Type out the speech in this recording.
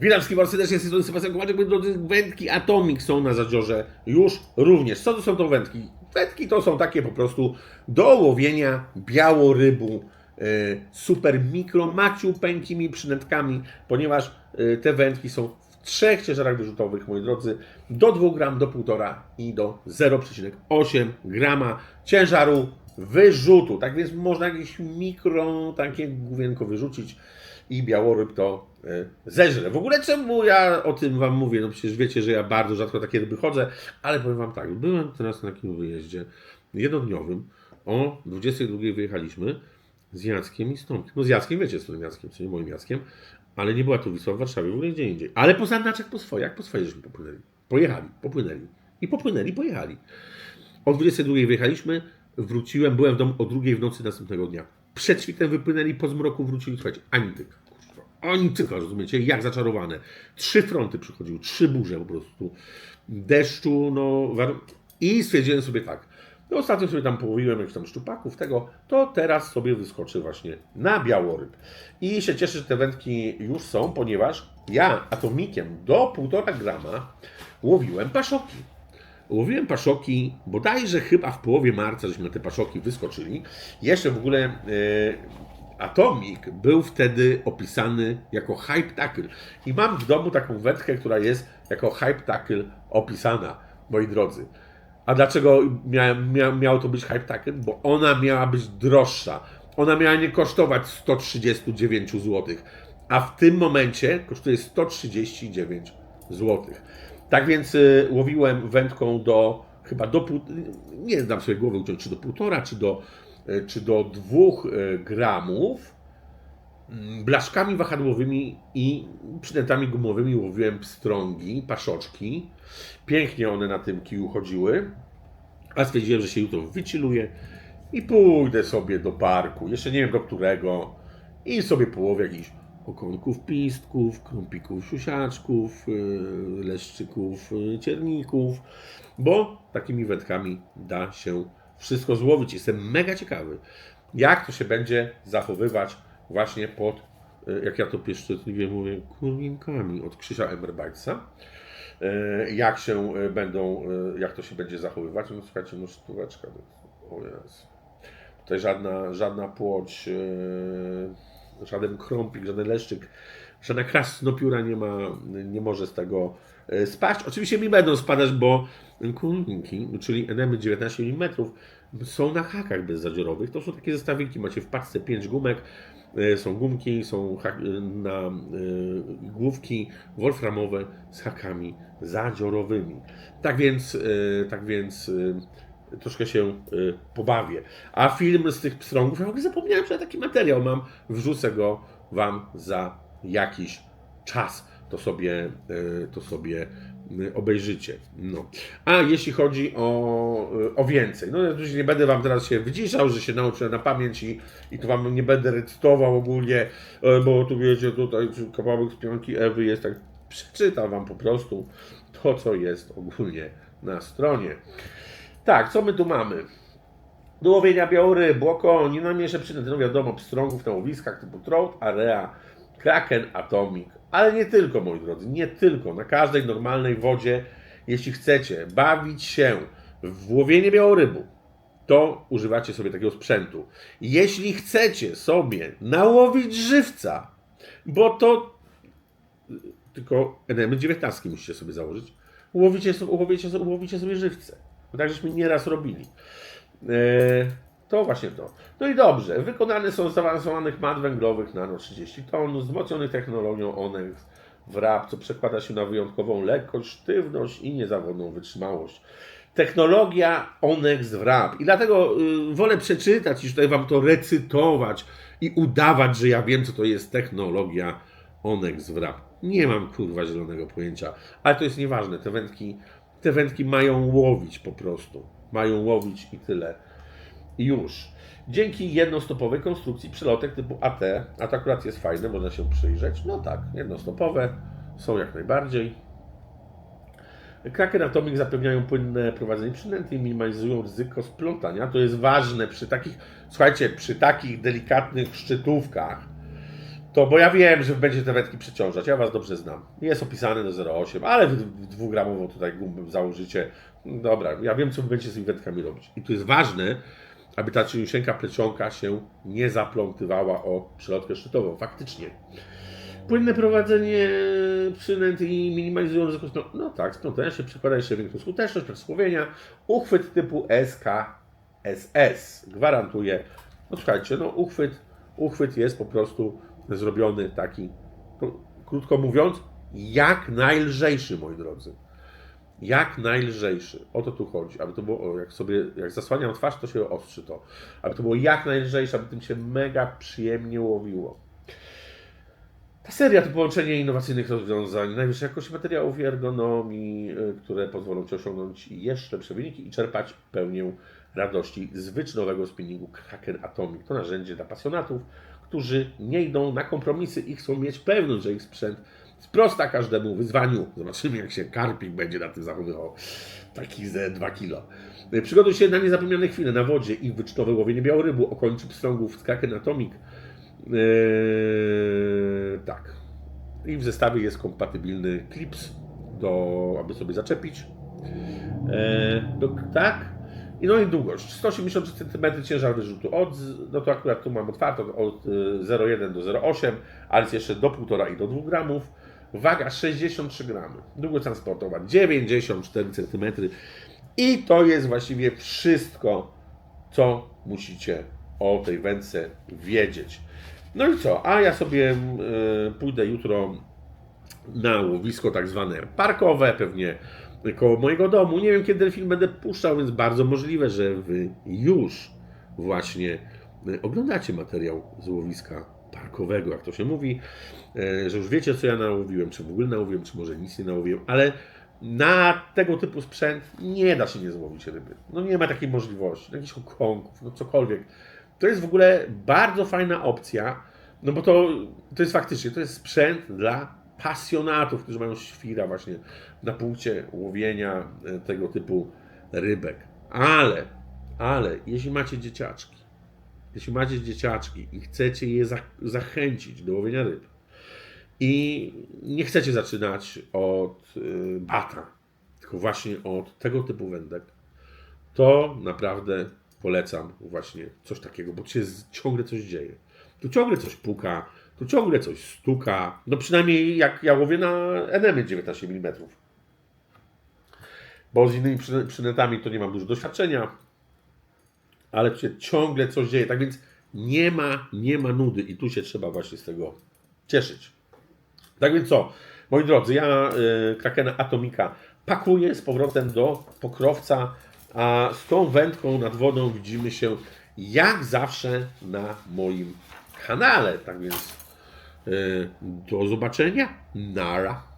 Witam wszystkich bardzo serdecznie, strony Sebastian Kowaczek, moi drodzy, wędki Atomic są na zadziorze już również. Co to są to wędki? Wędki to są takie po prostu do łowienia białorybu, e, super mikro, maciupeńkimi przynętkami, ponieważ e, te wędki są w trzech ciężarach wyrzutowych, moi drodzy, do 2 gram, do 1,5 i do 0,8 grama ciężaru wyrzutu. Tak więc można jakieś mikro, takie główienko wyrzucić i białoryb to e, zeżre. W ogóle czemu ja o tym Wam mówię? No przecież wiecie, że ja bardzo rzadko takie ryby chodzę, ale powiem Wam tak, byłem teraz na takim wyjeździe jednodniowym, o 22 wyjechaliśmy z Jackiem i z Tomkiem. No z Jackiem, wiecie, z którym Jackiem, nie moim Jackiem, ale nie była to Wisła w Warszawie, w ogóle gdzie indziej. Ale po Zanaczek, po swoje, jak po swoje żeśmy popłynęli. Pojechali, popłynęli. I popłynęli, pojechali. O 22 wyjechaliśmy, wróciłem, byłem w domu o drugiej w nocy następnego dnia. Przed świtem wypłynęli, po zmroku wrócili, słuchajcie, ani tyka. Ani tyka, rozumiecie, jak zaczarowane. Trzy fronty przychodziły, trzy burze po prostu. Deszczu, no... I stwierdziłem sobie tak, no ostatnio sobie tam połowiłem jakichś tam szczupaków, tego, to teraz sobie wyskoczę właśnie na białoryb. I się cieszę, że te wędki już są, ponieważ ja atomikiem do 1,5 grama łowiłem paszoki. Łowiłem paszoki, bodajże chyba w połowie marca, żeśmy te paszoki wyskoczyli. Jeszcze w ogóle e, Atomik był wtedy opisany jako hype tackle. I mam w domu taką wędkę, która jest jako hype tackle opisana, moi drodzy. A dlaczego miałem, mia, miało to być hype tackle? Bo ona miała być droższa. Ona miała nie kosztować 139 zł, a w tym momencie kosztuje 139 zł. Tak więc y, łowiłem wędką do chyba do pół, nie dam sobie głowy uciąć, czy do półtora, czy do, czy do dwóch y, gramów mm, blaszkami wahadłowymi i przynętami gumowymi łowiłem pstrągi, paszoczki. Pięknie one na tym kiju chodziły. A stwierdziłem, że się jutro wyciluję i pójdę sobie do parku, jeszcze nie wiem do którego, i sobie połowię jakichś okonków pistków, krąpików siusiaczków, yy, leszczyków, cierników, bo takimi wędkami da się wszystko złowić. Jestem mega ciekawy, jak to się będzie zachowywać właśnie pod, yy, jak ja to pieszczotliwie mówię, kurwinkami od Krzysia Emerbajtsa. E, jak się e, będą, e, jak to się będzie zachowywać. No słuchajcie, no stóweczka, no, o Jezu. Tutaj żadna, żadna płoć, e, żaden krąpik, żaden leszczyk, żadna krasnopióra nie ma, nie może z tego e, spaść. Oczywiście mi będą spadać, bo kulniki, czyli enemy 19 mm są na hakach bezzadziorowych. To są takie zestawiki, macie w paczce 5 gumek, E, są gumki, są hak- na główki wolframowe z hakami zadziorowymi. Tak więc, tak więc troszkę się pobawię. A film z tych pstrągów, ja zapomniałem, że taki materiał mam, wrzucę go Wam za jakiś czas. To sobie, y, to sobie y, obejrzycie. No. A jeśli chodzi o, y, o więcej, no ja oczywiście nie będę Wam teraz się wyciszał, że się nauczę na pamięć i, i tu Wam nie będę recytował ogólnie, e, bo tu wiecie, tutaj kawałek z pionki Ewy jest tak, przeczytam Wam po prostu to, co jest ogólnie na stronie. Tak, co my tu mamy? Do łowienia białoryb, oko, nie namierzę przynęty, no wiadomo, pstrągów na łowiskach typu trout, area, kraken, atomik, ale nie tylko, moi drodzy, nie tylko. Na każdej normalnej wodzie, jeśli chcecie bawić się w łowienie białorybu, to używacie sobie takiego sprzętu. Jeśli chcecie sobie nałowić żywca, bo to tylko enemy 19 musicie sobie założyć, łowicie, łowicie, łowicie sobie żywce. Tak żeśmy nieraz robili. E, To właśnie to. No i dobrze, wykonane są z zaawansowanych mat węglowych nano 30 ton, wzmocnionych technologią Onex WRAP, co przekłada się na wyjątkową lekkość, sztywność i niezawodną wytrzymałość. Technologia Onex WRAP. I dlatego y, wolę przeczytać niż tutaj Wam to recytować i udawać, że ja wiem, co to jest technologia Onex WRAP. Nie mam kurwa zielonego pojęcia, ale to jest nieważne. Te wędki, te wędki mają łowić po prostu. Mają łowić i tyle. Już. Dzięki jednostopowej konstrukcji przelotek typu AT, a to akurat jest fajne, można się przyjrzeć. No tak, jednostopowe są jak najbardziej. Kraken Atomic zapewniają płynne prowadzenie przynęty i minimalizują ryzyko splątania. To jest ważne przy takich, słuchajcie, przy takich delikatnych szczytówkach. to bo ja wiem, że będzie te wędki przeciążać, ja Was dobrze znam. Jest opisane do 0,8, ale dwugramową tutaj gumę założycie. Dobra, ja wiem, co będziecie z tymi wędkami robić. I tu jest ważne, aby ta cieniusieńka plecionka się nie zaplątywała o przelotkę szczytową. Faktycznie. Płynne prowadzenie przynęt i minimalizują ryzyko splą- No tak, splątania się przekłada jeszcze większą skuteczność, przesłowienia. Uchwyt typu SKSS gwarantuje. No słuchajcie, no uchwyt, uchwyt jest po prostu zrobiony taki, no, krótko mówiąc, jak najlżejszy, moi drodzy. Jak najlżejszy. O to tu chodzi. Aby to było, jak sobie, jak zasłaniam twarz, to się ostrzy to. Aby to było jak najlżejsze, aby tym się mega przyjemnie łowiło. Ta seria to połączenie innowacyjnych rozwiązań, najwyższej jakości materiałów i ergonomii, y, które pozwolą Ci osiągnąć jeszcze lepsze wyniki i czerpać pełnię radości z wyczynowego spinningu Kraken Atomic. To narzędzie dla pasjonatów, którzy nie idą na kompromisy i chcą mieć pewność, że ich sprzęt sprosta każdemu wyzwaniu. Zobaczymy, jak się karpik będzie na tym zachowywał. Taki ze 2 kilo. Y, Przygotuj się na niezapomniane chwile na wodzie i wyczynowe łowienie białorybu, okończy pstrągów z Kraken Atomic. Eee, tak. I w zestawie jest kompatybilny klips, do, aby sobie zaczepić. Eee, do, tak. I no i długość. 183 cm ciężar wyrzutu. Od, no to akurat tu mam otwarte od y, 0,1 do 0,8, ale jest jeszcze do 1,5 i do 2 gramów. Waga 63 gramy. Długość transportowa 94 cm. I to jest właściwie wszystko, co musicie o tej wędce wiedzieć. No i co? A ja sobie y, pójdę jutro na łowisko tak zwane parkowe, pewnie koło mojego domu. Nie wiem, kiedy ten film będę puszczał, więc bardzo możliwe, że Wy już właśnie y, oglądacie materiał z łowiska parkowego, jak to się mówi, y, że już wiecie, co ja nałowiłem, czy w ogóle nałowiłem, czy może nic nie nałowiłem, ale na tego typu sprzęt nie da się nie złowić ryby. No nie ma takiej możliwości, jakichś okonków, no cokolwiek. To jest w ogóle bardzo fajna opcja, no bo to, to jest faktycznie, to jest sprzęt dla pasjonatów, którzy mają świra właśnie na punkcie łowienia e, tego typu rybek. Ale, ale, jeśli macie dzieciaczki, jeśli macie dzieciaczki i chcecie je za, zachęcić do łowienia ryb i nie chcecie zaczynać od y, bata, tylko właśnie od tego typu wędek, to naprawdę polecam właśnie coś takiego, bo się ciągle coś dzieje. Tu ciągle coś puka, tu ciągle coś stuka. No przynajmniej jak ja łowię na enemy 19 mm. Bo z innymi przynętami to nie mam dużo doświadczenia, ale się ciągle coś dzieje. Tak więc nie ma, nie ma nudy i tu się trzeba właśnie z tego cieszyć. Tak więc co, moi drodzy, ja y, Krakena Atomika pakuję z powrotem do pokrowca, a z tą wędką nad wodą widzimy się jak zawsze na moim kanale. Tak więc y, do zobaczenia. Nara.